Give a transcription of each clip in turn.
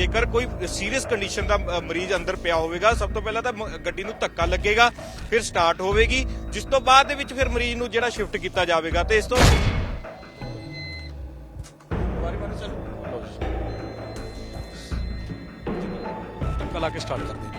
ਜੇਕਰ ਕੋਈ serious condition ਦਾ ਮਰੀਜ਼ ਅੰਦਰ ਪਿਆ ਹੋਵੇਗਾ, ਸਭ ਤੋਂ ਪਹਿਲਾਂ ਤਾਂ ਗੱਡੀ ਨੂੰ ਧੱਕਾ ਲੱਗੇਗਾ, ਫਿਰ ਸਟਾਰਟ ਹੋਵੇਗੀ, ਜਿਸ ਤੋਂ ਬਾਅਦ ਦੇ ਵਿੱਚ ਫਿਰ ਮਰੀਜ਼ ਨੂੰ ਜਿਹੜਾ ਸ਼ਿਫਟ ਕੀਤਾ ਜਾਵੇਗਾ, ਤੇ ਇਸ ਤੋਂ ਧੱਕਾ ਲਾ ਕੇ ਸਟਾਰਟ ਕਰਦੇ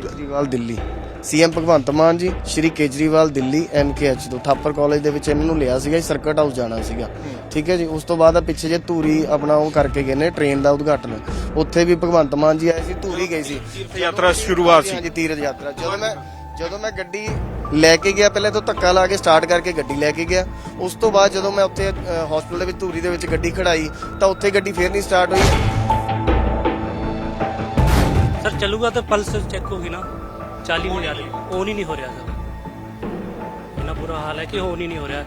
ਕੇਜਰੀਵਾਲ ਦਿੱਲੀ। ਸੀਐਮ ਭਗਵੰਤ ਮਾਨ ਜੀ ਸ਼੍ਰੀ ਕੇਜਰੀਵਾਲ ਦਿੱਲੀ ਐਮਕੇਐਚ ਤੋਂ। ਥਾਪਰ ਕਾਲਜ ਦੇ ਵਿੱਚ ਇਹਨਾਂ ਨੂੰ ਲਿਆ ਸੀਗਾ ਸਰਕਟ ਹਾਊਸ ਜਾਣਾ ਸੀਗਾ। ਠੀਕ ਹੈ ਜੀ ਉਸ ਤੋਂ ਬਾਅਦ ਆ ਪਿੱਛੇ ਜੇ ਧੂਰੀ ਆਪਣਾ ਉਹ ਕਰਕੇ ਗਏ ਨੇ ਟ੍ਰੇਨ ਦਾ ਉਦਘਾਟਨ। ਉੱਥੇ ਵੀ ਭਗਵੰਤ ਮਾਨ ਜੀ ਆਏ ਸੀ ਧੂਰੀ ਗਈ ਸੀ। ਯਾਤਰਾ ਸ਼ੁਰੂਆਤ ਸੀ। ਹਾਂਜੀ ਤੀਰਥ ਯਾਤਰਾ। ਜਦੋਂ ਮੈਂ ਜਦੋਂ ਮੈਂ ਗੱਡੀ ਲੈ ਕੇ ਗਿਆ ਪਹਿਲੇ ਤਾਂ ਧੱਕਾ ਲਾ ਕੇ ਸਟਾਰਟ ਕਰਕੇ ਗੱਡੀ ਲੈ ਕੇ ਗਿਆ। ਉਸ ਤੋਂ ਬਾਅਦ ਜਦੋਂ ਮੈਂ ਉੱਥੇ ਹਸਪੀਟਲ ਦੇ ਵਿੱਚ ਧੂਰੀ ਦੇ ਵਿੱਚ ਗੱਡੀ ਖੜਾਈ ਤਾਂ ਉੱਥੇ ਗੱਡੀ ਫੇਰ ਨਹੀਂ ਸਟਾਰਟ ਹੋਈ। ਚੱਲੂਗਾ ਤਾਂ ਪਲਸ ਚੈੱਕ ਹੋਗੀ ਨਾ। 40 ਹੋ ਜਾਵੇ ਉਹ ਹੀ ਨਹੀਂ ਹੋ ਰਿਹਾ ਸਰ ਇੰਨਾ ਬੁਰਾ ਹਾਲ ਹੈ ਕਿ ਔਨ ਹੀ ਨਹੀਂ ਹੋ ਰਿਹਾ।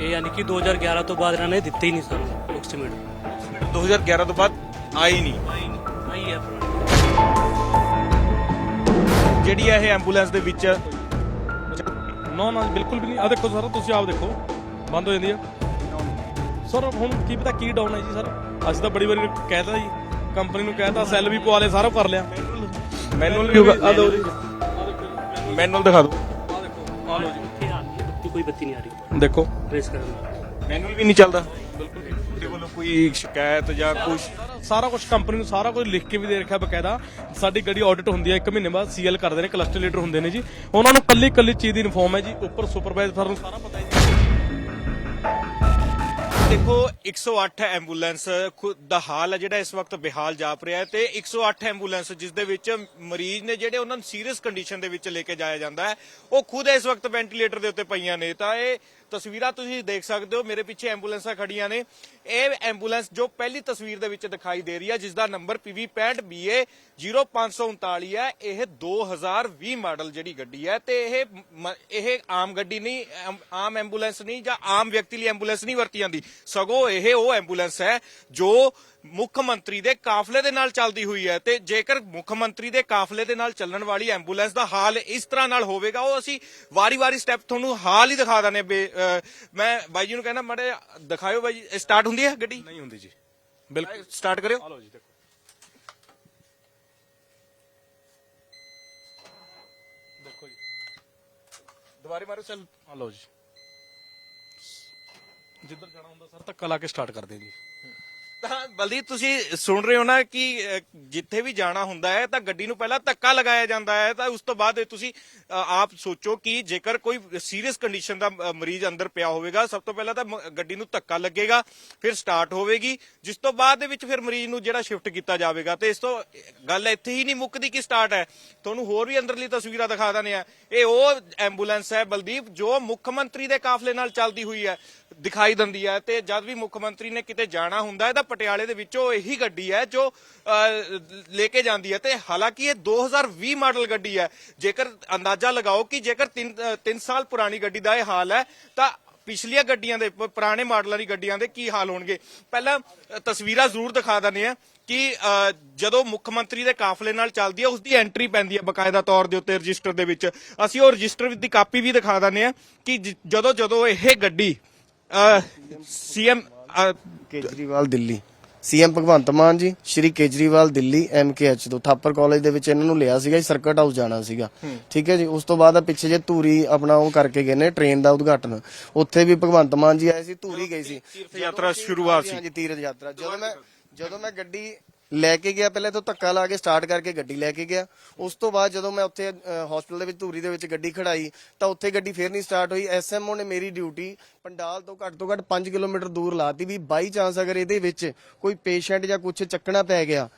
ਇਹ ਯਾਨੀ ਕਿ 2011 ਤੋਂ ਬਾਅਦ ਇਹਨਾਂ ਨੇ ਦਿੱਤੇ ਹੀ ਨਹੀਂ ਸਾਨੂੰ ਆਕਸੀਮੀਟਰ 2011 ਤੋਂ ਬਾਅਦ ਆਈ ਨਹੀਂ। ਆਈ ਹੈ ਜਿਹੜੀ ਇਹ ਐਂਬੂਲੈਂਸ ਦੇ ਵਿੱਚ ਨਾ ਨਾ ਬਿਲਕੁਲ ਵੀ ਨਹੀਂ। ਆ ਦੇਖੋ ਸਰ ਤੁਸੀਂ ਆਪ ਦੇਖੋ। ਬੰਦ ਹੋ ਜਾਂਦੀ ਹੈ। ਸਰ ਹੁਣ ਕੀ ਪਤਾ ਕੀ ਡਾਊਨ ਹੈ ਜੀ ਸਰ? ਅਸੀਂ ਤਾਂ ਬੜੀ ਵਾਰੀ ਕਹਿ ਦਿੱਤਾ ਜੀ। ਕੰਪਨੀ ਨੂੰ ਕਹਿਤਾ ਸੈੱਲ ਵੀ ਪਵਾ ਲਿਆ ਸਾਰਾ ਕਰ ਲਿਆ। ਮੈਨੂਅਲ ਵੀ ਆ ਮੈਨੂਅਲ ਦਿਖਾ ਦਿਓ ਆ ਦੇਖੋ ਆ ਲਓ ਜੀ ਇੱਥੇ ਆ ਗਈ ਬੱਤੀ ਕੋਈ ਬੱਤੀ ਨਹੀਂ ਆ ਰਹੀ ਦੇਖੋ। ਪ੍ਰੈਸ ਕਰਨ ਨਾਲ ਮੈਨੂਅਲ ਵੀ ਨਹੀਂ ਚੱਲਦਾ। ਬਿਲਕੁਲ ਤੁਹਾਡੇ ਵੱਲੋਂ ਕੋਈ ਸ਼ਿਕਾਇਤ ਜਾਂ ਕੁਝ ਸਾਰਾ ਕੁਝ ਕੰਪਨੀ ਨੂੰ ਸਾਰਾ ਕੁਝ ਲਿਖ ਕੇ ਵੀ ਦੇ ਰੱਖਿਆ ਬਕਾਇਦਾ। ਸਾਡੀ ਗੱਡੀ ਆਡਿਟ ਹੁੰਦੀ ਹੈ ਇੱਕ ਮਹੀਨੇ ਬਾਅਦ ਸੀਐਲ ਕਰਦੇ ਨੇ ਕਲਸਟਰ ਲੀਡਰ ਹੁੰਦੇ ਨੇ ਜੀ। ਉਹਨਾਂ ਨੂੰ ਕੱਲੀ ਕੱਲੀ ਚੀਜ਼ ਦੀ ਇਨਫੋਰਮ ਹੈ ਜੀ ਉੱਪਰ ਸੁਪਰਵਾਈਜ਼ਰ ਨੂੰ ਸਾਰਾ ਪਤਾ ਹੈ ਜੀ ਦੇਖੋ 108 ਐਂਬੂਲੈਂਸ ਖੁਦ ਦਾ ਹਾਲ ਹੈ ਜਿਹੜਾ ਇਸ ਵਕਤ ਬਿਹਾਲ ਜਾਪ ਰਿਹਾ ਹੈ ਤੇ 108 ਐਂਬੂਲੈਂਸ ਜਿਸ ਦੇ ਵਿੱਚ ਮਰੀਜ਼ ਨੇ ਜਿਹੜੇ ਉਹਨਾਂ ਨੂੰ ਸੀਰੀਅਸ ਕੰਡੀਸ਼ਨ ਦੇ ਵਿੱਚ ਲੈ ਕੇ ਜਾਇਆ ਜਾਂਦਾ ਹੈ, ਉਹ ਖੁਦ ਇਸ ਵਕਤ ਵੈਂਟੀਲੇਟਰ ਦੇ ਉੱਤੇ ਪਈਆਂ ਨੇ। ਤਾਂ ਇਹ ਤਸਵੀਰਾਂ ਤੁਸੀਂ ਦੇਖ ਸਕਦੇ ਹੋ, ਮੇਰੇ ਪਿੱਛੇ ਐਂਬੂਲੈਂਸਾਂ ਖੜੀਆਂ ਨੇ। ਇਹ ਐਂਬੂਲੈਂਸ ਜੋ ਪਹਿਲੀ ਤਸਵੀਰ ਦੇ ਵਿੱਚ ਦਿਖਾਈ ਦੇ ਰਹੀ ਹੈ ਜਿਸ ਦਾ ਨੰਬਰ PV65BA 0539 ਹੈ ਇਹ 2020 ਮਾਡਲ ਜਿਹੜੀ ਗੱਡੀ ਹੈ ਤੇ ਇਹ ਇਹ ਆਮ ਗੱਡੀ ਨਹੀਂ ਆਮ- ਆਮ ਐਂਬੂਲੈਂਸ ਨਹੀਂ ਜਾਂ ਆਮ ਵਿਅਕਤੀ ਲਈ ਐਂਬੂਲੈਂਸ ਨਹੀਂ ਵਰਤੀ ਜਾਂਦੀ। ਸਗੋਂ ਇਹ ਉਹ ਐਂਬੂਲੈਂਸ ਹੈ ਜੋ ਮੁੱਖ ਮੰਤਰੀ ਦੇ ਕਾਫਲੇ ਦੇ ਨਾਲ ਚੱਲਦੀ ਹੋਈ ਹੈ ਤੇ ਜੇਕਰ ਮੁੱਖ ਮੰਤਰੀ ਦੇ ਕਾਫਲੇ ਦੇ ਨਾਲ ਚੱਲਣ ਵਾਲੀ ਐਂਬੂਲੈਂਸ ਦਾ ਹਾਲ ਇਸ ਤਰ੍ਹਾਂ ਨਾਲ ਹੋਵੇਗਾ ਉਹ ਅਸੀਂ ਵਾਰੀ-ਵਾਰੀ ਸਟੈਪ ਤੁਹਾਨੂੰ ਹਾਲ ਹੀ ਦਿਖਾ ਦਾਨੇ ਮੈਂ ਬਾਈ ਜੀ ਨੂੰ ਕਹਿੰਦਾ ਮੜੇ ਦਿਖਾਇਓ ਬਾਈ ਜੀ ਸਟਾਰਟ ਹੁੰਦੀ ਹੈ ਗੱਡੀ? ਨਹੀਂ ਹੁੰਦੀ ਜੀ। ਬਿਲਕੁਲ ਸਟਾਰਟ ਕਰਿਓ। ਲਓ ਜੀ ਦੇਖੋ। ਦੇਖੋ ਜੀ। ਦੁਬਾਰੇ ਮਾਰੋ ਚੱਲ। ਲਓ ਜੀ। ਜਿੱਧਰ ਜਾਣਾ ਹੁੰਦਾ ਸਰ ਧੱਕਾ ਲਾ ਕੇ ਸਟਾਰਟ ਕਰਦੇ ਜੀ। ਤਾਂ ਬਲਦੀਪ ਤੁਸੀਂ ਸੁਣ ਰਹੇ ਹੋ ਨਾ ਕਿ ਅਹ, ਜਿੱਥੇ ਵੀ ਜਾਣਾ ਹੁੰਦਾ ਹੈ ਤਾਂ ਗੱਡੀ ਨੂੰ ਪਹਿਲਾਂ ਧੱਕਾ ਲਗਾਇਆ ਜਾਂਦਾ ਹੈ ਤਾਂ ਉਸ ਤੋਂ ਬਾਅਦ ਇਹ ਤੁਸੀਂ ਅਹ, ਆਪ ਸੋਚੋ ਕਿ ਜੇਕਰ ਕੋਈ ਸੀਰੀਅਸ ਕੰਡੀਸ਼ਨ ਦਾ ਅਹ, ਮਰੀਜ਼ ਅੰਦਰ ਪਿਆ ਹੋਵੇਗਾ ਸਭ ਤੋਂ ਪਹਿਲਾਂ ਤਾਂ ਮ- ਗੱਡੀ ਨੂੰ ਧੱਕਾ ਲੱਗੇਗਾ ਫਿਰ ਸਟਾਰਟ ਹੋਵੇਗੀ ਜਿਸ ਤੋਂ ਬਾਅਦ ਦੇ ਵਿੱਚ ਫਿਰ ਮਰੀਜ਼ ਨੂੰ ਜਿਹੜਾ ਸ਼ਿਫਟ ਕੀਤਾ ਜਾਵੇਗਾ। ਤੇ ਇਸ ਤੋਂ ਗੱਲ ਇੱਥੇ ਹੀ ਨਹੀਂ ਮੁੱਕਦੀ ਕਿ ਸਟਾਰਟ ਹੈ। ਤੁਹਾਨੂੰ ਹੋਰ ਵੀ ਅੰਦਰਲੀ ਤਸਵੀਰਾਂ ਦਿਖਾ ਦਿੰਦੇ ਆ ਇਹ ਉਹ ਐਂਬੂਲੈਂਸ ਹੈ ਬਲਦੀਪ ਜੋ ਮੁੱਖ ਮੰਤਰੀ ਦੇ ਕਾਫਲੇ ਨਾਲ ਚੱਲਦੀ ਹੋਈ ਹੈ ਦਿਖਾਈ ਦਿੰਦੀ ਹੈ। ਤੇ ਜਦ ਵੀ ਮੁੱਖ ਮੰਤਰੀ ਨੇ ਕਿਤੇ ਜਾਣਾ ਹੁੰਦਾ ਹੈ ਤਾਂ ਪਟਿਆਲੇ ਦੇ ਵਿੱਚੋਂ ਇਹੀ ਗੱਡੀ ਹੈ ਜੋ ਲੈ ਕੇ ਜਾਂਦੀ ਹੈ ਤੇ ਹਾਲਾਂਕਿ ਇਹ 2020 ਮਾਡਲ ਗੱਡੀ ਹੈ। ਜੇਕਰ ਅੰਦਾਜ਼ਾ ਲਗਾਓ ਕਿ ਜੇਕਰ 3 ਸਾਲ ਪੁਰਾਣੀ ਗੱਡੀ ਦਾ ਇਹ ਹਾਲ ਹੈ ਤਾਂ ਪਿਛਲੀਆਂ ਗੱਡੀਆਂ ਦੇ ਪੁਰਾਣੇ ਮਾਡਲਾਂ ਦੀ ਗੱਡੀਆਂ ਦੇ ਕੀ ਹਾਲ ਹੋਣਗੇ? ਪਹਿਲਾਂ ਤਸਵੀਰਾਂ ਜ਼ਰੂਰ ਦਿਖਾ ਦਿੰਦੇ ਆ ਕਿ ਅ, ਜਦੋਂ ਮੁੱਖ ਮੰਤਰੀ ਦੇ ਕਾਫਲੇ ਨਾਲ ਚੱਲਦੀ ਹੈ ਉਸ ਦੀ ਐਂਟਰੀ ਪੈਂਦੀ ਹੈ ਬਕਾਇਦਾ ਤੌਰ ਦੇ ਉੱਤੇ ਰਜਿਸਟਰ ਦੇ ਵਿੱਚ। ਅਸੀਂ ਉਹ ਰਜਿਸਟਰ ਦੀ ਕਾਪੀ ਵੀ ਦਿਖਾ ਦਿੰਦੇ ਆ ਕਿ ਜਦੋਂ ਜਦੋਂ ਇਹ ਗੱਡੀ ਸੀਐਮ ਕੇਜਰੀਵਾਲ ਦਿੱਲੀ। ਸੀਐਮ ਭਗਵੰਤ ਮਾਨ ਜੀ ਸ਼੍ਰੀ ਕੇਜਰੀਵਾਲ ਦਿੱਲੀ ਐਮਕੇਐਚ ਤੋਂ ਥਾਪਰ ਕਾਲਜ ਦੇ ਵਿੱਚ ਇਹਨਾਂ ਨੂੰ ਲਿਆ ਸੀਗਾ ਜੀ ਸਰਕਟ ਹਾਊਸ ਜਾਣਾ ਸੀਗਾ। ਠੀਕ ਹੈ ਜੀ ਉਸ ਤੋਂ ਬਾਅਦ ਆ ਪਿੱਛੇ ਜੇ ਧੂਰੀ ਆਪਣਾ ਉਹ ਕਰਕੇ ਗਏ ਨੇ ਟ੍ਰੇਨ ਦਾ ਉਦਘਾਟਨ। ਉੱਥੇ ਵੀ ਭਗਵੰਤ ਮਾਨ ਜੀ ਆਏ ਸੀ ਧੂਰੀ ਗਈ ਸੀ। ਯਾਤਰਾ ਸ਼ੁਰੂਆਤ ਸੀ। ਹਾਂਜੀ ਤੀਰਥ ਯਾਤਰਾ। ਜਦੋਂ ਮੈਂ ਜਦੋਂ ਮੈਂ ਗੱਡੀ ਲੈ ਕੇ ਗਿਆ ਪਹਿਲੇ ਤਾਂ ਧੱਕਾ ਲਾ ਕੇ ਸਟਾਰਟ ਕਰਕੇ ਗੱਡੀ ਲੈ ਕੇ ਗਿਆ। ਉਸ ਤੋਂ ਬਾਅਦ ਜਦੋਂ ਮੈਂ ਉੱਥੇ ਹਸਪੀਟਲ ਦੇ ਵਿੱਚ ਧੂਰੀ ਦੇ ਵਿੱਚ ਗੱਡੀ ਖੜਾਈ ਤਾਂ ਉੱਥੇ ਗੱਡੀ ਫੇਰ ਨਹੀਂ ਸਟਾਰਟ ਹੋਈ। ਐਸਐਮਓ ਨੇ ਮੇਰੀ ਡਿਊਟੀ ਪੰਡਾਲ ਤੋਂ ਘੱਟ ਤੋਂ ਘੱਟ 5 ਕਿਲੋਮੀਟਰ ਦੂਰ ਲਾਤੀ ਵੀ ਬਾਈ ਚਾਂਸ ਅਗਰ ਇਹਦੇ ਵਿੱਚ ਕੋਈ ਪੇਸ਼ੈਂਟ ਜਾਂ ਕੁਝ ਚੱਕਣਾ ਪੈ ਗਿਆ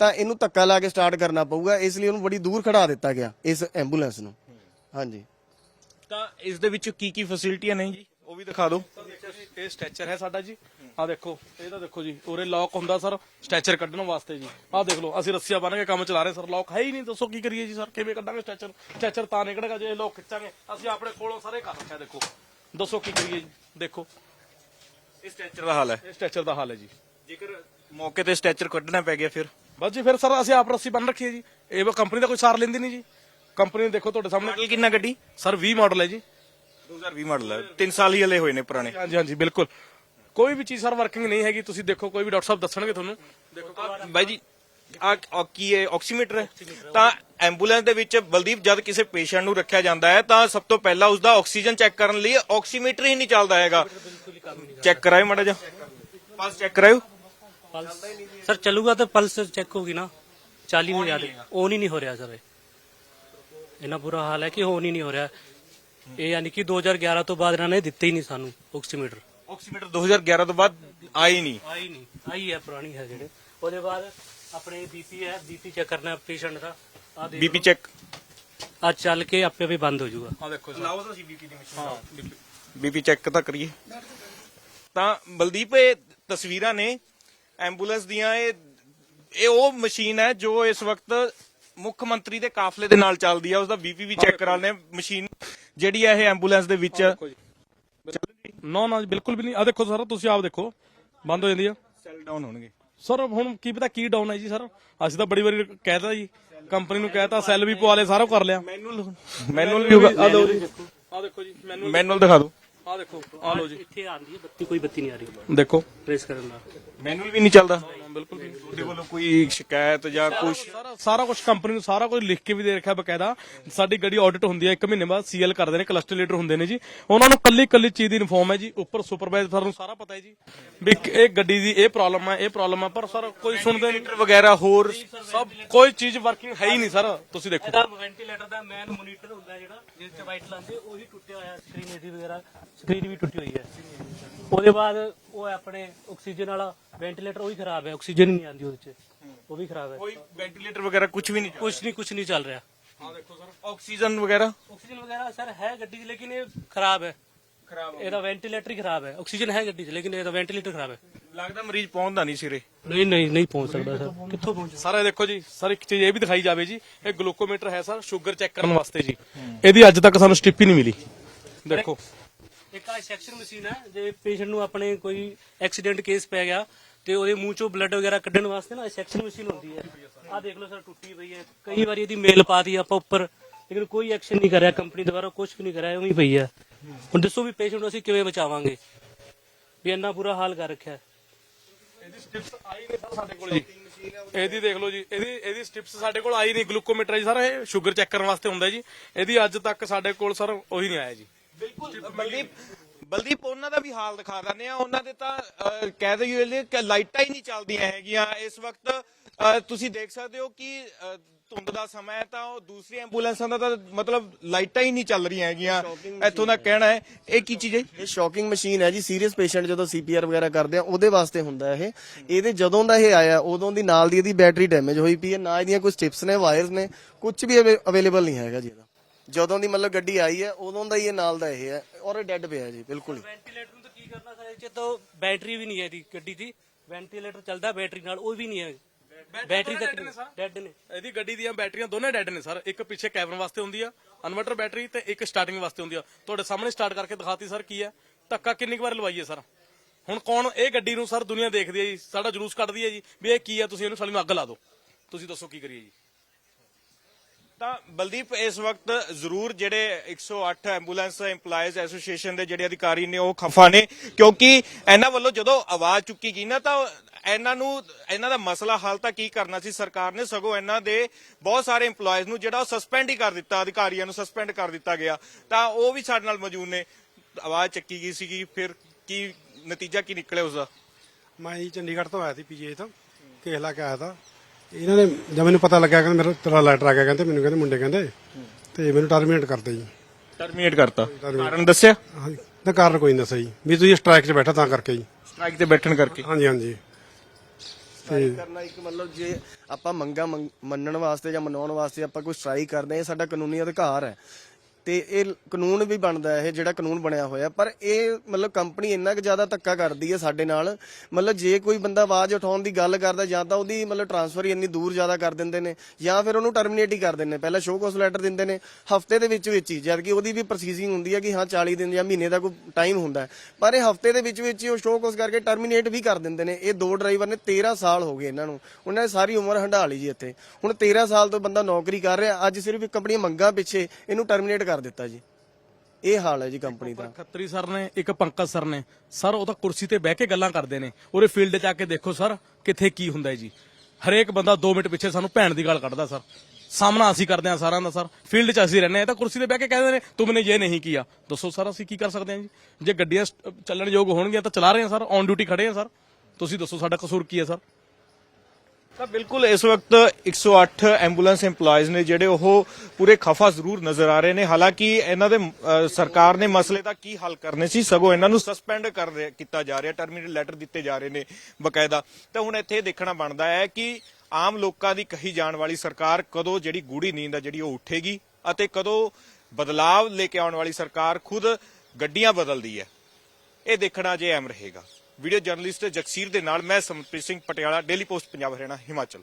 ਤਾਂ ਇਹਨੂੰ ਧੱਕਾ ਲਾ ਕੇ ਸਟਾਰਟ ਕਰਨਾ ਪਊਗਾ। ਇਸ ਲਈ ਉਹਨੂੰ ਬੜੀ ਦੂਰ ਖੜਾ ਦਿੱਤਾ ਗਿਆ ਇਸ ਐਂਬੂਲੈਂਸ ਨੂੰ। ਹਾਂਜੀ। ਤਾਂ ਇਸ ਦੇ ਵਿੱਚ ਕੀ ਕੀ ਫੈਸਿਲਿਟੀਆਂ ਨੇ ਜੀ। ਉਹ ਵੀ ਦਿਖਾ ਦਿਓ। ਇਹ ਸਟ੍ਰੈਚਰ ਹੈ ਸਾਡਾ ਜੀ। ਆ ਦੇਖੋ ਇਹਦਾ ਦੇਖੋ ਜੀ ਉਰੇ ਲੌਕ ਹੁੰਦਾ ਸਰ ਸਟ੍ਰੈਚਰ ਕੱਢਣ ਵਾਸਤੇ ਜੀ। ਆ ਦੇਖ ਲਓ ਅਸੀਂ ਰੱਸੀਆਂ ਬੰਨ ਕੇ ਕੰਮ ਚਲਾ ਰਹੇ ਸਰ ਲੌਕ ਹੈ ਹੀ ਨਹੀਂ ਦੱਸੋ ਕੀ ਕਰੀਏ ਜੀ ਸਰ ਕਿਵੇਂ ਕੱਢਾਂਗੇ ਸਟ੍ਰੈਚਰ ਸਟ੍ਰੈਚਰ ਤਾਂ ਨਿਕਲੇਗਾ ਜੇ ਲੌਕ ਖਿੱਚਾਂਗੇ। ਅਸੀਂ ਆਪਣੇ ਕੋਲੋਂ ਸਾਰੇ ਕਰ ਰੱਖਿਆ ਦੇਖੋ। ਦੱਸੋ ਕੀ ਕਰੀਏ ਜੀ ਦੇਖੋ। ਇਸ ਸਟ੍ਰੈਚਰ ਦਾ ਹਾਲ ਹੈ। ਇਹ ਸਟ੍ਰੈਚਰ ਦਾ ਹਾਲ ਹੈ ਜੀ। ਜੇਕਰ ਮੌਕੇ ਤੇ ਸਟ੍ਰੈਚਰ ਕੱਢਣਾ ਪੈ ਗਿਆ ਫਿਰ? ਬਸ ਜੀ ਫਿਰ ਸਰ ਅਸੀਂ ਆਪ ਰੱਸੀ ਬੰਨ ਰੱਖੀ ਹੈ ਜੀ। ਇਹ ਕੰਪਨੀ ਦਾ ਕੋਈ ਸਾਰ ਲੈਂਦੀ ਨਹੀਂ ਜੀ। ਕੰਪਨੀ ਦੇਖੋ ਤੁਹਾਡੇ ਸਾਹਮਣੇ। ਮਾਡਲ ਕਿੰਨਾ ਗੱਡੀ? ਸਰ 20 ਮਾਡਲ ਹੈ ਜੀ। 2020 ਮਾਡਲ ਹੈ। 3 ਸਾਲ ਹੀ ਹਲੇ ਹੋਏ ਨੇ ਪੁਰਾਣੇ। ਹਾਂਜੀ ਹਾਂਜੀ ਬਿਲਕੁਲ। ਕੋਈ ਵੀ ਚੀਜ਼ ਸਰ ਵਰਕਿੰਗ ਨਹੀਂ ਹੈਗੀ ਤੁਸੀਂ ਦੇਖੋ ਕੋਈ ਵੀ ਡਾਕਟਰ ਸਾਹਿਬ ਦੱਸਣਗੇ ਤੁਹਾਨੂੰ। ਬਾਈ ਜੀ ਆ ਕੀ ਹੈ? ਆਕਸੀਮੀਟਰ ਹੈ ਤਾਂ ਐਂਬੂਲੈਂਸ ਦੇ ਵਿੱਚ ਬਲਦੀਪ ਜਦ ਕਿਸੇ ਪੇਸ਼ੈਂਟ ਨੂੰ ਰੱਖਿਆ ਜਾਂਦਾ ਹੈ ਤਾਂ ਸਭ ਤੋਂ ਪਹਿਲਾਂ ਉਸ ਦਾ ਆਕਸੀਜਨ ਚੈੱਕ ਕਰਨ ਲਈ ਆਕਸੀਮੀਟਰ ਹੀ ਨਹੀਂ ਚੱਲਦਾ ਹੈਗਾ। ਚੈੱਕ ਕਰਾਇਓ ਮੜਾ ਜਾ ਪਲਸ ਚੈੱਕ ਕਰਾਇਓ। ਸਰ ਚੱਲੂਗਾ ਤਾਂ ਪਲਸ ਚੈੱਕ ਹੋਗੀ ਨਾ। 40 ਹੋ ਜਾਂਦੇ ਉਹ ਨਹੀਂ ਹੋ ਰਿਹਾ ਸਰ ਇਹਨਾਂ ਬੁਰਾ ਹਾਲ ਹੈ ਕਿ ਹੋਣ ਹੀ ਨਹੀਂ ਹੋ ਰਿਹਾ। ਇਹ ਯਾਨੀ ਕਿ 2011 ਤੋਂ ਬਾਅਦ ਇਹਨਾਂ ਨੇ ਦਿੱਤੇ ਹੀ ਨਹੀਂ ਸਾਨੂੰ ਆਕਸੀਮੀਟਰ ਆਕਸੀਮੀਟਰ 2011 ਤੋਂ ਬਾਅਦ ਆਈ ਨਹੀਂ। ਆਈ ਨਹੀਂ। ਆਈ ਹੈ ਪੁਰਾਣੀ ਹੈ ਜਿਹੜੇ। ਉਹਦੇ ਬਾਅਦ ਆਪਣੇ ਬੀਪੀ ਹੈ ਬੀਪੀ ਚੈੱਕ ਕਰਨਾ ਪੇਸ਼ੈਂਟ ਦਾ। ਆ ਦੇ ਬੀਪੀ ਚੈੱਕ ਆ ਚੱਲ ਕੇ ਆਪੇ ਆਪੇ ਬੰਦ ਹੋ ਜਾਊਗਾ। ਆ ਦੇਖੋ ਲਾਓ ਤਾਂ ਬੀਪੀ ਦੀ ਮਸ਼ੀਨ ਬੀਪੀ ਚੈੱਕ ਤਾਂ ਕਰੀਏ। ਤਾਂ ਬਲਦੀਪ ਇਹ ਤਸਵੀਰਾਂ ਨੇ। ਐਂਬੂਲੈਂਸ ਦੀਆਂ ਇਹ ਇਹ ਉਹ ਮਸ਼ੀਨ ਹੈ ਜੋ ਇਸ ਵਕਤ ਮੁੱਖ ਮੰਤਰੀ ਦੇ ਕਾਫਲੇ ਦੇ ਨਾਲ ਚੱਲਦੀ ਹੈ ਉਸ ਦਾ ਬੀਪੀ ਵੀ ਚੈੱਕ ਕਰਾਉਣੇ ਮਸ਼ੀਨ ਜਿਹੜੀ ਹੈ ਇਹ ਐਂਬੂਲੈਂਸ ਦੇ ਵਿੱਚ ਨਾ ਨਾ ਜੀ, ਬਿਲਕੁਲ ਵੀ ਨਹੀਂ। ਆ ਦੇਖੋ ਸਰ ਤੁਸੀਂ ਆਪ ਦੇਖੋ। ਬੰਦ ਹੋ ਜਾਂਦੀ ਆ। ਸੈਲ ਡਾਊਨ ਹੋਣਗੇ। ਸਰ ਹੁਣ ਕੀ ਪਤਾ ਕੀ ਡਾਊਨ ਹੈ ਜੀ ਸਰ? ਅਸੀਂ ਤਾਂ ਬੜੀ ਵਾਰੀ ਕਹਿਤਾ ਜੀ। ਕੰਪਨੀ ਨੂੰ ਕਹਿਤਾ ਸੈੱਲ ਵੀ ਪਵਾ ਲਏ ਸਾਰਾ ਕਰ ਲਿਆ। ਮੈਨੂਅਲ ਮੈਨੂਅਲ ਵੀ ਹੋਗਾ ਆ ਦਿਓ ਜੀ ਆ ਦੇਖੋ ਜੀ ਮੈਨੂੰ ਮੈਨੂਅਲ ਦਿਖਾ ਦਿਓ। ਆ ਦੇਖੋ ਆ ਲਓ ਜੀ। ਇੱਥੇ ਆਂਦੀ ਹੈ ਬੱਤੀ ਕੋਈ ਬੱਤੀ ਨਹੀਂ ਆ ਰਹੀ। ਦੇਖੋ। ਪ੍ਰੈਸ ਕਰਨ ਦਾ। ਮੈਨੂਅਲ ਵੀ ਨਹੀਂ ਚੱਲਦਾ। ਬਿਲਕੁਲ ਵੀ ਤੁਹਾਡੇ ਵੱਲੋਂ ਕੋਈ ਸ਼ਿਕਾਇਤ ਜਾਂ ਕੁਝ ਸਾਰਾ ਸਾਰਾ ਕੁਝ ਕੰਪਨੀ ਨੂੰ ਸਾਰਾ ਕੁਝ ਲਿਖ ਕੇ ਵੀ ਦੇ ਰੱਖਿਆ ਬਕਾਇਦਾ। ਸਾਡੀ ਗੱਡੀ ਆਡਿਟ ਹੁੰਦੀ ਹੈ ਇੱਕ ਮਹੀਨੇ ਬਾਅਦ ਸੀਐਲ ਕਰਦੇ ਨੇ ਕਲਸਟਰ ਲੀਡਰ ਹੁੰਦੇ ਨੇ ਜੀ। ਉਹਨਾਂ ਨੂੰ ਕੱਲੀ ਕੱਲੀ ਚੀਜ਼ ਦੀ ਇਨਫੋਰਮ ਹੈ ਜੀ ਉੱਪਰ ਸੁਪਰਵਾਈਜ਼ਰ ਨੂੰ ਸਾਰਾ ਪਤਾ ਹੈ ਜੀ। ਵੀ ਇਹ ਗੱਡੀ ਦੀ ਇਹ ਪ੍ਰੋਬਲਮ ਹੈ ਇਹ ਪ੍ਰੋਬਲਮ ਹੈ ਪਰ ਸਰ ਕੋਈ ਸੁਣਦੇ ਨਹੀਂ। ਵਗੈਰਾ ਹੋਰ ਸਭ ਕੋਈ ਚੀਜ਼ ਵਰਕਿੰਗ ਹੈ ਹੀ ਨਹੀਂ ਸਰ ਤੁਸੀਂ ਦੇਖੋ। ਇਹਦਾ ਵੈਂਟੀਲੇਟਰ ਦਾ ਮੈਨ ਮੋਨੀਟਰ ਹੁੰਦਾ ਜਿਹੜਾ ਜਿਸ ਤੇ ਵਾਈਟ ਲਾਉਂਦੇ ਉਹੀ ਟੁੱਟਿਆ ਹੋਇਆ ਸਕਰੀਨ ਇਹਦੀ ਵਗੈਰਾ ਸਕਰੀਨ ਵੀ ਟੁੱਟੀ ਹੋਈ ਹੈ। ਉਹਦੇ ਬਾਅਦ ਉਹ ਆਪਣੇ ਆਕਸੀਜਨ ਵਾਲਾ ਵੈਂਟੀਲੇਟਰ ਉਹ ਵੀ ਖਰਾਬ ਹੈ ਆਕਸੀਜਨ ਨਹੀਂ ਆਉਂਦੀ ਉਹਦੇ ਚ। ਉਹ ਵੀ ਖਰਾਬ ਹੈ। ਕੋਈ ਵੈਂਟੀਲੇਟਰ ਵਗੈਰਾ ਕੁਝ ਵੀ ਨਹੀਂ ਕੁਝ ਨਹੀਂ ਕੁਝ ਨਹੀਂ ਚੱਲ ਰਿਹਾ। ਆਕਸੀਜਨ ਵਗੈਰਾ? ਆਕਸੀਜਨ ਵਗੈਰਾ ਸਰ ਹੈ ਗੱਡੀ 'ਚ ਲੇਕਿਨ ਇਹ ਖਰਾਬ ਹੈ। ਖਰਾਬ ਇਹਦਾ ਵੈਂਟੀਲੇਟਰ ਹੀ ਖਰਾਬ ਹੈ। ਆਕਸੀਜਨ ਹੈ ਗੱਡੀ 'ਚ ਲੇਕਿਨ ਇਹਦਾ ਵੈਂਟੀਲੇਟਰ ਖਰਾਬ ਹੈ। ਲੱਗਦਾ ਮਰੀਜ਼ ਪਹੁੰਚਦਾ ਨਹੀਂ ਸਿਰੇ। ਨਹੀਂ ਨਹੀਂ ਨਹੀਂ ਪਹੁੰਚ ਸਕਦਾ ਸਰ। ਕਿੱਥੋਂ ਪਹੁੰਚ ਸਰ ਇਹ ਦੇਖੋ ਜੀ ਸਰ ਇੱਕ ਚੀਜ਼ ਇਹ ਵੀ ਦਿਖਾਈ ਜਾਵੇ ਜੀ ਇਹ ਗਲੂਕੋਮੀਟਰ ਹੈ ਸਰ ਸ਼ੂਗਰ ਚੈੱਕ ਕਰਨ ਵਾਸਤੇ ਜੀ। ਇਹਦੀ ਅੱਜ ਤੱਕ ਸਾਨੂੰ ਸਟਿਪ ਹੀ ਨਹੀਂ ਮਿਲੀ। ਦੇਖੋ। ਇੱਕ ਆ ਸੈਕਸ਼ਨ ਮਸ਼ੀਨ ਹੈ ਜੇ ਪੇਸ਼ੈਂਟ ਨੂੰ ਆਪਣੇ ਕੋਈ ਐਕਸੀਡੈਂਟ ਕੇਸ ਪੈ ਗਿਆ ਤੇ ਉਹਦੇ ਮੂੰਹ ਚੋਂ ਬਲੱਡ ਵਗੈਰਾ ਕੱਢਣ ਵਾਸਤੇ ਨਾ ਸੈਕਸ਼ਨ ਮਸ਼ੀਨ ਹੁੰਦੀ ਹੈ। ਆ ਦੇਖ ਲਓ ਸਰ, ਟੁੱਟੀ ਪਈ ਹੈ। ਕਈ ਵਾਰੀ ਇਹਦੀ ਮੇਲ ਪਾਤੀ ਆਪਾਂ ਉੱਪਰ, ਲੇਕਿਨ ਕੋਈ ਐਕਸ਼ਨ ਨਹੀਂ ਕਰਿਆ ਕੰਪਨੀ ਦੁਆਰਾ ਕੁਝ ਵੀ ਨਹੀਂ ਕਰਿਆ ਉਵੇਂ ਹੀ ਪਈ ਹੈ। ਹੁਣ ਦੱਸੋ ਵੀ ਪੇਸ਼ੈਂਟ ਨੂੰ ਅਸੀਂ ਕਿਵੇਂ ਬਚਾਵਾਂਗੇ? ਵੀ ਇੰਨਾ ਬੁਰਾ ਹਾਲ ਕਰ ਰੱਖਿਆ ਹੈ। ਇਹਦੀ ਸਟਿਪਸ ਆਈ ਨਹੀਂ ਸਰ ਸਾਡੇ ਕੋਲ ਜੀ। ਇਹਦੀ ਦੇਖ ਲਓ ਜੀ, ਇਹਦੀ ਇਹਦੀ ਸਟਿਪਸ ਸਾਡੇ ਕੋਲ ਆਈ ਨਹੀਂ ਗਲੂਕੋਮੀਟਰ ਹੈ ਜੀ। ਸਰ, ਇਹ ਸ਼ੂਗਰ ਚੈੱਕ ਕਰਨ ਵਾਸਤੇ ਹੁੰਦਾ ਜੀ। ਇਹਦੀ ਅੱਜ ਤੱਕ ਸਾਡੇ ਕੋਲ ਸਰ ਉਹੀ ਨਹੀਂ ਆਇਆ ਜੀ। ਬਿਲਕੁਲ ਬਲਦੀਪ ਬਲਦੀਪ ਉਹਨਾਂ ਦਾ ਵੀ ਹਾਲ ਦਿਖਾ ਦਿੰਦੇ ਆ ਉਹਨਾਂ ਦੇ ਤਾਂ ਕਹਿ ਦਈਏ ਇਹ ਕਿ ਲਾਈਟਾਂ ਹੀ ਨਹੀਂ ਚੱਲਦੀਆਂ ਹੈਗੀਆਂ। ਇਸ ਵਕਤ ਤੁਸੀਂ ਦੇਖ ਸਕਦੇ ਹੋ ਕਿ ਧੁੰਦ ਦਾ ਸਮਾਂ ਹੈ ਤਾਂ ਉਹ ਦੂਸਰੀ ਐਂਬੂਲੈਂਸਾਂ ਦਾ ਤਾਂ ਮਤਲਬ ਲਾਈਟਾਂ ਹੀ ਨਹੀਂ ਚੱਲ ਰਹੀਆਂ ਹੈਗੀਆਂ। ਇੱਥੋਂ ਦਾ ਕਹਿਣਾ ਹੈ ਇਹ ਕੀ ਚੀਜ਼ ਹੈ? ਇਹ ਸ਼ੌਕਿੰਗ ਮਸ਼ੀਨ ਹੈ ਜੀ। ਸੀਰੀਅਸ ਪੇਸ਼ੈਂਟ ਜਦੋਂ ਸੀਪੀਆਰ ਵਗੈਰਾ ਕਰਦੇ ਆ ਉਹਦੇ ਵਾਸਤੇ ਹੁੰਦਾ ਇਹ। ਇਹਦੇ ਜਦੋਂ ਦਾ ਇਹ ਆਇਆ ਉਦੋਂ ਦੀ ਨਾਲ ਦੀ ਇਹਦੀ ਬੈਟਰੀ ਡੈਮੇਜ ਹੋਈ ਪਈ ਹੈ। ਨਾ ਇਹਦੀਆਂ ਕੋਈ ਸਟਿਪਸ ਨੇ ਵਾਇਰਸ ਨੇ ਕੁਝ ਵੀ ਅਵੇਲੇਬਲ ਨਹੀਂ ਹੈਗਾ ਜੀ ਇਹਦਾ। ਜਦੋਂ ਦੀ ਮਤਲਬ ਗੱਡੀ ਆਈ ਹੈ ਉਦੋਂ ਦਾ ਹੀ ਇਹ ਨਾਲ ਦਾ ਇਹ ਹੈ ਔਰ ਇਹ ਡੈੱਡ ਪਿਆ ਜੀ ਬਿਲਕੁਲ ਹੀ। ਵੈਂਟੀਲੇਟਰ ਨੂੰ ਤਾਂ ਕੀ ਕਰਨਾ ਸਰ ਇਹ ਚ ਤਾਂ ਬੈਟਰੀ ਵੀ ਨਹੀਂ ਹੈ ਇਹਦੀ ਗੱਡੀ ਦੀ। ਵੈਂਟੀਲੇਟਰ ਚੱਲਦਾ ਬੈਟਰੀ ਨਾਲ ਉਹ ਵੀ ਨਹੀਂ ਹੈ। ਬੈਟਰੀ ਤੱਕ ਡੈਡ ਨੇ ਇਹਦੀ ਗੱਡੀ ਦੀਆਂ ਬੈਟਰੀਆਂ ਦੋਨੇ ਡੈਡ ਨੇ ਸਰ। ਇੱਕ ਪਿੱਛੇ ਕੈਬਨ ਵਾਸਤੇ ਹੁੰਦੀ ਆ ਇਨਵਰਟਰ ਬੈਟਰੀ ਤੇ ਇੱਕ ਸਟਾਰਟਿੰਗ ਵਾਸਤੇ ਹੁੰਦੀ ਆ। ਤੁਹਾਡੇ ਸਾਹਮਣੇ ਸਟਾਰਟ ਕਰਕੇ ਦਿਖਾਤੀ ਸਰ ਕੀ ਹੈ। ਧੱਕਾ ਕਿੰਨੀ ਕੁ ਵਾਰ ਲਵਾਈਏ ਸਰ? ਹੁਣ ਕੌਣ ਇਹ ਗੱਡੀ ਨੂੰ ਸਰ ਦੁਨੀਆ ਦੇਖਦੀ ਹੈ ਜੀ ਸਾਡਾ ਜਲੂਸ ਕੱਢਦੀ ਹੈ ਜੀ ਵੀ ਇਹ ਕੀ ਹੈ ਤੁਸੀਂ ਇਹਨੂੰ ਸਾਲੀ ਨੂੰ ਅੱਗ ਲਾ ਦਿਓ। ਤੁਸੀਂ ਦੱਸੋ ਕੀ ਕਰੀਏ ਜੀ। ਤਾਂ ਬਲਦੀਪ, ਇਸ ਵਕਤ ਜ਼ਰੂਰ ਜਿਹੜੇ 108 ਐਂਬੂਲੈਂਸ EMPLOYEES ਐਸੋਸੀਏਸ਼ਨ ਦੇ ਜਿਹੜੇ ਅਧਿਕਾਰੀ ਨੇ, ਉਹ ਖਫਾ ਨੇ, ਕਿਉਂਕਿ ਇਹਨਾਂ ਵੱਲੋਂ ਜਦੋਂ ਆਵਾਜ਼ ਚੁੱਕੀ ਗਈ ਨਾ, ਤਾਂ ਇਹਨਾਂ ਨੂੰ, ਇਹਨਾਂ ਦਾ ਮਸਲਾ ਹੱਲ ਤਾਂ ਕੀ ਕਰਨਾ ਸੀ? ਸਰਕਾਰ ਨੇ ਸਗੋਂ ਇਹਨਾਂ ਦੇ ਬਹੁਤ ਸਾਰੇ EMPLOYEES ਨੂੰ ਜਿਹੜਾ ਉਹ ਸਸਪੈਂਡ ਹੀ ਕਰ ਦਿੱਤਾ, ਅਧਿਕਾਰੀਆਂ ਨੂੰ ਸਸਪੈਂਡ ਕਰ ਦਿੱਤਾ ਗਿਆ। ਤਾਂ ਉਹ ਵੀ ਸਾਡੇ ਨਾਲ ਮੌਜੂਦ ਨੇ। ਆਵਾਜ਼ ਚੱਕੀ ਗਈ ਸੀਗੀ, ਫਿਰ ਕੀ ਨਤੀਜਾ, ਕੀ ਨਿਕਲਿਆ ਉਸਦਾ? ਮੈਂ ਜੀ ਚੰਡੀਗੜ੍ਹ ਤੋਂ ਆਇਆ ਸੀ, ਪੀਜੀਆਈ ਤੋਂ। ਕੇਸ ਲਾ ਕੇ ਆਇਆ ਤਾਂ। ਇਹਨਾਂ ਨੇ ਜਦ ਮੈਨੂੰ ਪਤਾ ਲੱਗਿਆ ਕਿ ਮੇਰਾ ਤੇਰਾ ਲੈਟਰ ਆ ਗਿਆ ਕਹਿੰਦੇ ਮੈਨੂੰ ਕਹਿੰਦੇ ਮੁੰਡੇ ਕਹਿੰਦੇ ਤੇ ਮੈਨੂੰ ਟਰਮੀਨੇਟ ਕਰਤਾ ਜੀ। ਟਰਮੀਨੇਟ ਕਰਤਾ? ਕਾਰਨ ਦੱਸਿਆ? ਹਾਂਜੀ ਤਾਂ ਕਾਰਨ ਕੋਈ ਨਹੀਂ ਦੱਸਿਆ ਜੀ। ਵੀ ਤੁਸੀਂ ਸਟ੍ਰਾਈਕ 'ਚ ਬੈਠਾ ਤਾਂ ਕਰਕੇ ਜੀ। ਸਟ੍ਰਾਈਕ ਤੇ ਬੈਠਣ ਕਰਕੇ? ਹਾਂਜੀ ਹਾਂਜੀ। ਸਟ੍ਰਾਈਕ ਕਰਨਾ ਇੱਕ ਮਤਲਬ ਜੇ ਆਪਾਂ ਮੰਗਾ ਮੰਨਣ ਵਾਸਤੇ ਜਾਂ ਮਨਾਉਣ ਵਾਸਤੇ ਆਪਾਂ ਕੋਈ ਸਟ੍ਰਾਈਕ ਕਰਦੇ ਹਾਂ ਇਹ ਸਾਡਾ ਕਾਨੂੰਨੀ ਅਧਿਕਾਰ ਹੈ। ਤੇ ਇਹ ਕਾਨੂੰਨ ਵੀ ਬਣਦਾ ਹੈ ਇਹ, ਜਿਹੜਾ ਕਾਨੂੰਨ ਬਣਿਆ ਹੋਇਆ। ਪਰ ਇਹ ਮਤਲਬ ਕੰਪਨੀ ਇੰਨਾ ਕੁ ਜ਼ਿਆਦਾ ਧੱਕਾ ਕਰਦੀ ਹੈ ਸਾਡੇ ਨਾਲ। ਮਤਲਬ ਜੇ ਕੋਈ ਬੰਦਾ ਆਵਾਜ਼ ਉਠਾਉਣ ਦੀ ਗੱਲ ਕਰਦਾ ਜਾਂ ਤਾਂ ਉਹਦੀ ਮਤਲਬ ਟਰਾਂਸਫਰ ਹੀ ਇੰਨੀ ਦੂਰ ਜ਼ਿਆਦਾ ਕਰ ਦਿੰਦੇ ਨੇ, ਜਾਂ ਫਿਰ ਉਹਨੂੰ ਟਰਮੀਨੇਟ ਹੀ ਕਰ ਦਿੰਦੇ ਨੇ। ਪਹਿਲਾਂ ਸ਼ੋਅ ਕੋਸ ਲੈਟਰ ਦਿੰਦੇ ਨੇ, ਹਫ਼ਤੇ ਦੇ ਵਿੱਚ ਵਿੱਚ ਹੀ, ਜਦ ਕਿ ਉਹਦੀ ਵੀ ਪ੍ਰੋਸੀਜਿੰਗ ਹੁੰਦੀ ਹੈ ਕਿ ਹਾਂ 40 ਦਿਨ ਜਾਂ ਮਹੀਨੇ ਦਾ ਕੋਈ ਟਾਈਮ ਹੁੰਦਾ ਹੈ। ਪਰ ਇਹ ਹਫ਼ਤੇ ਦੇ ਵਿੱਚ ਵਿੱਚ ਹੀ ਉਹ ਸ਼ੋਅ ਕੋਸ ਕਰਕੇ ਟਰਮੀਨੇਟ ਵੀ ਕਰ ਦਿੰਦੇ ਨੇ। ਇਹ ਦੋ ਡਰਾਈਵਰ ਨੇ 13 ਸਾਲ ਹੋ ਗਏ ਇਹਨਾਂ ਨੂੰ। ਉਹਨਾਂ ਨੇ ਸਾਰੀ ਉਮਰ ਹੰਢਾ ਲਈ ਜੀ ਇੱਥੇ। ਹੁਣ 13 ਸਾਲ ਤੋਂ ਬੰਦਾ ਨੌਕਰੀ ਕਰ ਰਿਹਾ, ਅੱਜ ਸਿਰਫ ਇੱਕ ਆਪਣੀਆਂ ਮੰਗਾਂ ਪਿੱਛੇ ਇਹਨੂੰ ਟਰਮੀਨੇਟ ਕਰ ਦਿੱਤਾ ਜੀ। ਇਹ ਹਾਲ ਹੈ ਜੀ ਕੰਪਨੀ ਦਾ। ਖੱਤਰੀ ਸਰ ਨੇ, ਇੱਕ ਪੰਕਜ ਸਰ ਨੇ। ਸਰ, ਉਹ ਤਾਂ ਕੁਰਸੀ ਤੇ ਬਹਿ ਕੇ ਗੱਲਾਂ ਕਰਦੇ ਨੇ। ਉਹਦੇ ਫੀਲਡ 'ਚ ਆ ਕੇ ਦੇਖੋ ਸਰ, ਕਿੱਥੇ ਕੀ ਹੁੰਦਾ ਹੈ ਜੀ। ਹਰੇਕ ਬੰਦਾ 2 ਮਿੰਟ ਪਿੱਛੇ ਸਾਨੂੰ ਭੈਣ ਦੀ ਗੱਲ ਕੱਢਦਾ ਸਰ। ਸਾਹਮਣਾ ਅਸੀਂ ਕਰਦੇ ਹਾਂ ਸਾਰਿਆਂ ਦਾ ਸਰ। ਫੀਲਡ 'ਚ ਅਸੀਂ ਰਹਿੰਦੇ ਹਾਂ, ਇਹ ਤਾਂ ਕੁਰਸੀ ਤੇ ਬਹਿ ਕੇ ਕਹਿੰਦੇ ਨੇ ਤੁਮਨੇ ਇਹ ਨਹੀਂ ਕੀਤਾ ਦੱਸੋ ਸਰ, ਅਸੀਂ ਕੀ ਕਰ ਸਕਦੇ ਹਾਂ ਜੀ? ਜੇ ਗੱਡੀਆਂ ਸ- ਚੱਲਣ ਯੋਗ ਹੋਣਗੀਆਂ ਤਾਂ ਚਲਾ ਰਹੇ ਹਾਂ ਸਰ ਔਨ ਡਿਊਟੀ ਖੜੇ ਹਾਂ ਸਰ। ਤੁਸੀਂ ਦੱਸੋ ਸਾਡਾ ਕਸੂਰ ਕੀ ਹੈ ਸਰ? ਤਾਂ ਬਿਲਕੁਲ ਇਸ ਵਕਤ 108 ਐਂਬੂਲੈਂਸ EMPLOYEES ਨੇ ਜਿਹੜੇ ਉਹ ਪੂਰੇ ਖਫਾ ਜ਼ਰੂਰ ਨਜ਼ਰ ਆ ਰਹੇ ਨੇ। ਹਾਲਾਂਕਿ ਇਹਨਾਂ ਦੇ ਸਰਕਾਰ ਨੇ ਮਸਲੇ ਦਾ ਕੀ ਹੱਲ ਕਰਨੇ ਸੀ, ਸਗੋਂ ਇਹਨਾਂ ਨੂੰ ਸਸਪੈਂਡ ਕਰ ਕੀਤਾ ਜਾ ਰਿਹਾ ਟਰਮੀਨੇਟ ਲੈਟਰ ਦਿੱਤੇ ਜਾ ਰਹੇ ਨੇ ਬਕਾਇਦਾ। ਤਾਂ ਹੁਣ ਇੱਥੇ ਦੇਖਣਾ ਬਣਦਾ ਹੈ ਕਿ ਆਮ ਲੋਕਾਂ ਦੀ ਕਹੀ ਜਾਣ ਵਾਲੀ ਸਰਕਾਰ ਕਦੋਂ ਜਿਹੜੀ ਗੂੜੀ ਨੀਂਦ ਆ ਜਿਹੜੀ ਉਹ ਉੱਠੇਗੀ ਅਤੇ ਕਦੋਂ ਬਦਲਾਵ ਲੈ ਕੇ ਆਉਣ ਵਾਲੀ ਸਰਕਾਰ ਖੁਦ ਗੱਡੀਆਂ ਬਦਲਦੀ ਹੈ। ਇਹ ਦੇਖਣਾ ਜੇ ਅਹਿਮ ਰਹੇਗਾ। ਵੀਡੀਓ ਜਰਨਲਿਸਟ ਜਗਸੀਰ ਦੇ ਨਾਲ ਮੈਂ ਸਮਰਪ੍ਰੀਤ ਸਿੰਘ ਪਟਿਆਲਾ ਡੇਲੀ ਪੋਸਟ ਪੰਜਾਬ ਹਰਿਆਣਾ ਹਿਮਾਚਲ।